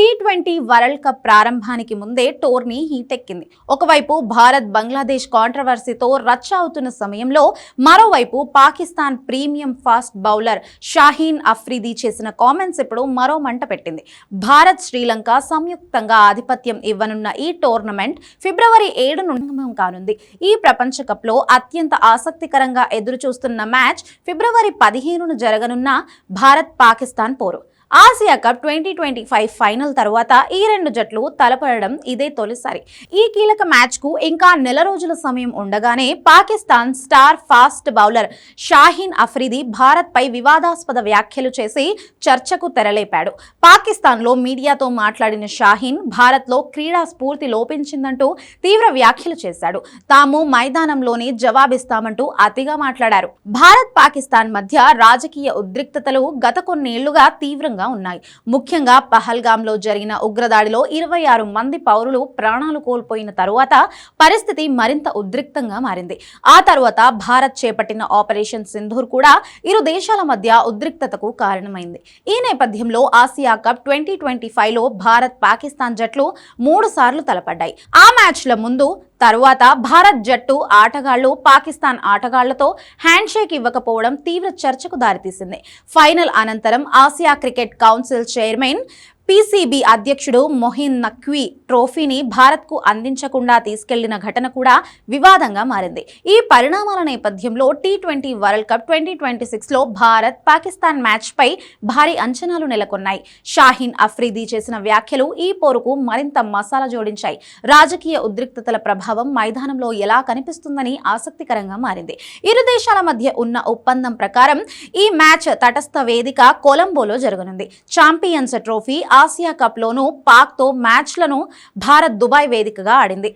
Tea twenty world cup ప్రారంభానికి ముందే tourney హీటెక్కింది ఒకవైపు భారత్ బంగ్లాదేశ్ కాంట్రవర్సీతో రచ్చ అవుతున్న సమయంలో మరోవైపు Pakistan premium fast bowler Shaheen Afridi చేసిన కామెంట్స్ ఇప్పుడు మరో మంట పెట్టింది. భారత్ శ్రీలంక సంయుక్తంగా ఆధిపత్యం ఇవ్వనున్న ఈ టోర్నమెంట్ ఫిబ్రవరి ఏడు నుండి కానుంది. ఈ ప్రపంచ కప్లో అత్యంత ఆసక్తికరంగా ఎదురుచూస్తున్న మ్యాచ్ ఫిబ్రవరి పదిహేనున జరగనున్న భారత్ పాకిస్తాన్ పోరు. Asia cup twenty twenty five final తర్వాత ఈ రెండు జట్లు తలపడడం ఇదే తొలిసారి. ఈ కీలక మ్యాచ్కు ఇంకా నెల రోజుల సమయం ఉండగానే Pakistan star fast bowler Shaheen Afridi భారత్పై వివాదాస్పద వ్యాఖ్యలు చేసి చర్చకు తెరలేపాడు. పాకిస్తాన్లో మీడియాతో మాట్లాడిన షాహీన్ భారత్లో క్రీడా స్ఫూర్తి లోపించిందంటూ తీవ్ర వ్యాఖ్యలు చేశాడు. తాము మైదానంలోనే జవాబిస్తామంటూ అతిగా మాట్లాడారు. భారత్ పాకిస్తాన్ మధ్య రాజకీయ ఉద్రిక్తతలు గత కొన్నేళ్ళుగా తీవ్రంగా ఉన్నాయి. ముఖ్యంగా పహల్గాంలో జరిగిన ఉగ్రదాడిలో ఇరవై ఆరు మంది పౌరులు ప్రాణాలు కోల్పోయిన తరువాత పరిస్థితి మరింత ఉద్రిక్తంగా మారింది. ఆ తరువాత భారత్ చేపట్టిన ఆపరేషన్ సింధూర్ కూడా ఇరు దేశాల మధ్య ఉద్రిక్తతకు కారణమైంది. ఈ నేపథ్యంలో ఆసియా కప్ ట్వంటీ ట్వంటీ ఫైవ్లో భారత్ పాకిస్తాన్ జట్లు మూడు సార్లు తలపడ్డాయి. ఆ మ్యాచ్ల ముందు తరువాత భారత్ జట్టు ఆటగాళ్ళు పాకిస్తాన్ ఆటగాళ్ళతో హ్యాండ్షేక్ ఇవ్వకపోవడం తీవ్ర చర్చకు దారితీసింది. ఫైనల్ అనంతరం Asia cricket council chairman PCB అధ్యక్షుడు మొహిన్ నక్వీ ట్రోఫీని భారత్కు అందించకుండా తీసుకెళ్ళిన ఘటన కూడా వివాదంగా మారింది. ఈ పరిణామాల నేపథ్యంలో T twenty world cup twenty twenty సిక్స్లో భారత్ పాకిస్తాన్ మ్యాచ్పై భారీ అంచనాలు నెలకొన్నాయి. షాహీన్ అఫ్రీదీ చేసిన వ్యాఖ్యలు ఈ పోరుకు మరింత మసాలా జోడించాయి. రాజకీయ ఉద్రిక్తతల ప్రభావం మైదానంలో ఎలా కనిపిస్తుందని ఆసక్తికరంగా మారింది. ఇరు దేశాల మధ్య ఉన్న ఒప్పందం ప్రకారం ఈ మ్యాచ్ తటస్థ వేదిక కొలంబోలో జరగనుంది. ఛాంపియన్స్ ట్రోఫీ ఆసియా కప్లోనూ పాక్తో మ్యాచ్లను భారత్ దుబాయ్ వేదికగా ఆడింది.